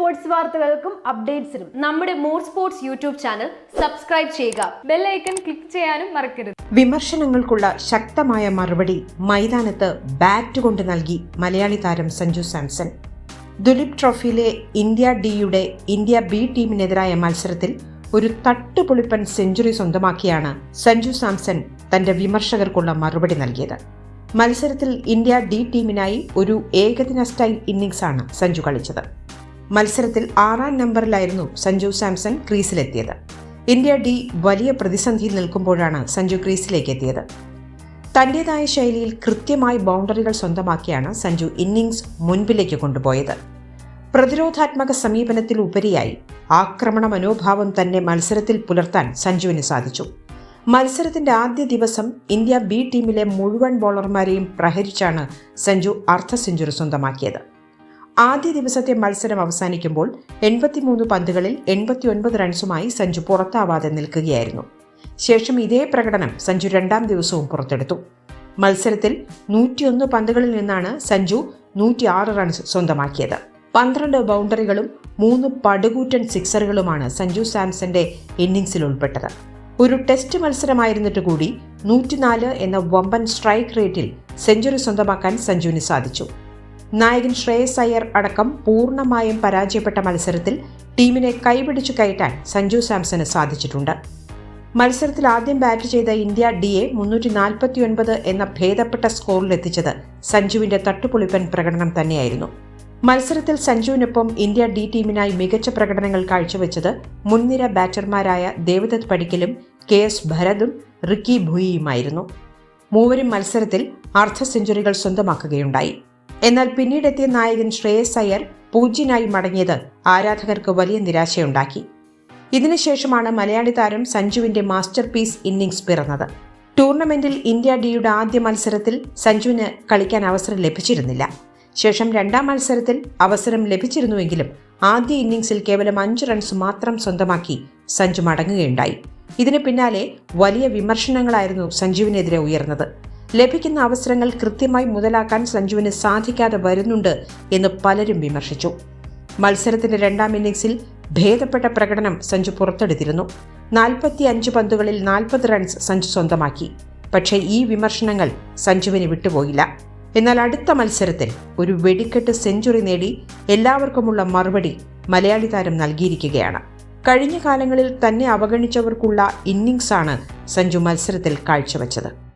Sports വാർത്തകൾക്കും അപ്ഡേറ്റ്സിനും നമ്മുടെ more sports YouTube channel subscribe ചെയ്യുക. ബെല്ലൈക്കൺ ക്ലിക്ക് ചെയ്യാനും മറക്കരുത്. വിമർശനങ്ങൾക്കുള്ള ശക്തമായ മറുപടി മൈതാനത്ത് ബാറ്റ് കൊണ്ട് നൽകി മലയാളി താരം സഞ്ജു സാംസൺ. ദുലീപ് ട്രോഫിയിലെ ഇന്ത്യ ഡിയുടെ ഇന്ത്യ ബി ടീമിനെതിരായ മത്സരത്തിൽ ഒരു തട്ടുപൊളിപ്പൻ സെഞ്ചുറി സ്വന്തമാക്കിയാണ് സഞ്ജു സാംസൺ തന്റെ വിമർശകർക്കുള്ള മറുപടി നൽകിയത്. മത്സരത്തിൽ ഇന്ത്യ ഡി ടീമിനായി ഒരു ഏകദിന സ്റ്റൈൽ ഇന്നിംഗ്സാണ് സഞ്ജു കളിച്ചത്. മത്സരത്തിൽ ആറാം നമ്പറിലായിരുന്നു സഞ്ജു സാംസൺ ക്രീസിലെത്തിയത്. ഇന്ത്യ ഡി വലിയ പ്രതിസന്ധിയിൽ നിൽക്കുമ്പോഴാണ് സഞ്ജു ക്രീസിലേക്ക് എത്തിയത് തന്റേതായ ശൈലിയിൽ കൃത്യമായി ബൗണ്ടറികൾ സ്വന്തമാക്കിയാണ് സഞ്ജു ഇന്നിങ്സ് മുൻപിലേക്ക് കൊണ്ടുപോയത്. പ്രതിരോധാത്മക സമീപനത്തിൽ ഉപരിയായി ആക്രമണ മനോഭാവം തന്നെ മത്സരത്തിൽ പുലർത്താൻ സഞ്ജുവിന് സാധിച്ചു. മത്സരത്തിന്റെ ആദ്യ ദിവസം ഇന്ത്യ ബി ടീമിലെ മുഴുവൻ ബോളർമാരെയും പ്രഹരിച്ചാണ് സഞ്ജു അർദ്ധ സെഞ്ചുറി സ്വന്തമാക്കിയത്. ആദ്യ ദിവസത്തെ മത്സരം അവസാനിക്കുമ്പോൾ എൺപത്തിമൂന്ന് പന്തുകളിൽ എൺപത്തിയൊൻപത് റൺസുമായി സഞ്ജു പുറത്താവാതെ നിൽക്കുകയായിരുന്നു. ശേഷം ഇതേ പ്രകടനം സഞ്ജു രണ്ടാം ദിവസവും പുറത്തെടുത്തു. മത്സരത്തിൽ നൂറ്റിയൊന്ന് പന്തുകളിൽ നിന്നാണ് സഞ്ജു നൂറ്റിയാറ് റൺസ് സ്വന്തമാക്കിയത്. പന്ത്രണ്ട് ബൗണ്ടറികളും മൂന്ന് പടുകൂറ്റൻ സിക്സറുകളുമാണ് സഞ്ജു സാംസന്റെ ഇന്നിംഗ്സിൽ ഉൾപ്പെട്ടത്. ഒരു ടെസ്റ്റ് മത്സരമായിരുന്നിട്ട് കൂടി നൂറ്റിനാല് എന്ന വമ്പൻ സ്ട്രൈക്ക് റേറ്റിൽ സെഞ്ചുറി സ്വന്തമാക്കാൻ സഞ്ജുവിന് സാധിച്ചു. നായകൻ ശ്രേയസ് അയ്യർ അടക്കം പൂർണമായും പരാജയപ്പെട്ട മത്സരത്തിൽ ടീമിനെ കൈപിടിച്ചു കയറ്റാൻ സഞ്ജു സാംസന് സാധിച്ചിട്ടുണ്ട്. മത്സരത്തിൽ ആദ്യം ബാറ്റ് ചെയ്ത ഇന്ത്യ ഡിയെ മുന്നൂറ്റി നാൽപ്പത്തിയൊൻപത് എന്ന ഭേദപ്പെട്ട സ്കോറിലെത്തിച്ചത് സഞ്ജുവിന്റെ തട്ടുപൊളിപ്പൻ പ്രകടനം തന്നെയായിരുന്നു. മത്സരത്തിൽ സഞ്ജുവിനൊപ്പം ഇന്ത്യ ഡി ടീമിനായി മികച്ച പ്രകടനങ്ങൾ കാഴ്ചവെച്ചത് മുൻനിര ബാറ്റർമാരായ ദേവദത്ത് പടിക്കലും കെ എസ് ഭരതും റിക്കി ഭുയിയുമായിരുന്നു. മൂവരും മത്സരത്തിൽ അർദ്ധ സെഞ്ചുറികൾ സ്വന്തമാക്കുകയുണ്ടായി. എന്നാൽ പിന്നീടെത്തിയ നായകൻ ശ്രേയസ് അയ്യർ പൂജ്യനായി മടങ്ങിയത് ആരാധകർക്ക് വലിയ നിരാശയുണ്ടാക്കി. ഇതിനുശേഷമാണ് മലയാളി താരം സഞ്ജുവിന്റെ മാസ്റ്റർ പീസ് ഇന്നിംഗ്സ് പിറന്നത്. ടൂർണമെന്റിൽ ഇന്ത്യ ഡിയുടെ ആദ്യ മത്സരത്തിൽ സഞ്ജുവിന് കളിക്കാൻ അവസരം ലഭിച്ചിരുന്നില്ല. ശേഷം രണ്ടാം മത്സരത്തിൽ അവസരം ലഭിച്ചിരുന്നുവെങ്കിലും ആദ്യ ഇന്നിംഗ്സിൽ കേവലം അഞ്ച് റൺസ് മാത്രം സ്വന്തമാക്കി സഞ്ജു മടങ്ങുകയുണ്ടായി. ഇതിന് പിന്നാലെ വലിയ വിമർശനങ്ങളായിരുന്നു സഞ്ജുവിനെതിരെ ഉയർന്നത്. ലഭിക്കുന്ന അവസരങ്ങൾ കൃത്യമായി മുതലാക്കാൻ സഞ്ജുവിന് സാധിക്കാതെ വരുന്നുണ്ട് എന്ന് പലരും വിമർശിച്ചു. മത്സരത്തിന്റെ രണ്ടാം ഇന്നിംഗ്സിൽ ഭേദപ്പെട്ട പ്രകടനം സഞ്ജു പുറത്തെടുത്തിരുന്നു. നാൽപ്പത്തി അഞ്ച് പന്തുകളിൽ നാൽപ്പത് റൺസ് സഞ്ജു സ്വന്തമാക്കി. പക്ഷേ ഈ വിമർശനങ്ങൾ സഞ്ജുവിന് വിട്ടുപോയില്ല. എന്നാൽ അടുത്ത മത്സരത്തിൽ ഒരു വെടിക്കെട്ട് സെഞ്ചുറി നേടി എല്ലാവർക്കുമുള്ള മറുപടി മലയാളി താരം നൽകിയിരിക്കുകയാണ്. കഴിഞ്ഞ കാലങ്ങളിൽ തന്നെ അവഗണിച്ചവർക്കുള്ള ഇന്നിംഗ്സാണ് സഞ്ജു മത്സരത്തിൽ കാഴ്ചവെച്ചത്.